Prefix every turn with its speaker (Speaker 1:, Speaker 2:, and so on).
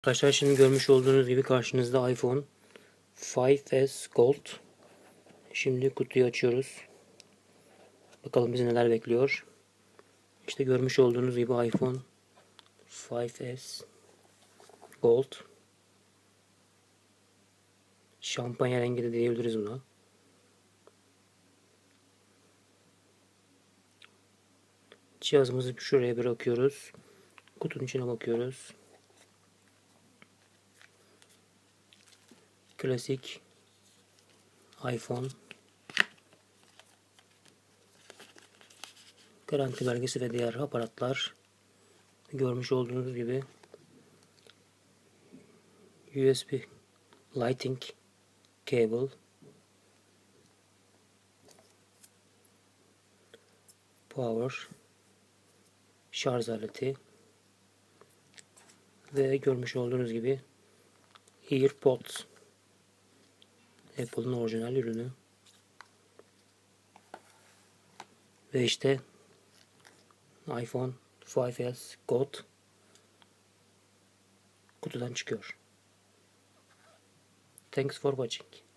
Speaker 1: Arkadaşlar şimdi görmüş olduğunuz gibi karşınızda iPhone 5s Gold. Şimdi kutuyu açıyoruz. Bakalım bizi neler bekliyor. İşte görmüş olduğunuz gibi iPhone 5s Gold. Şampanya rengi de diyebiliriz buna. Cihazımızı şuraya bırakıyoruz. Kutunun içine bakıyoruz. Klasik iPhone garanti belgesi ve diğer aparatlar. Görmüş olduğunuz gibi USB lighting cable. Power şarj aleti. Ve görmüş olduğunuz gibi AirPods Apple'ın orijinal ürünü. Ve işte iPhone 5s Gold kutudan çıkıyor. Thanks for watching.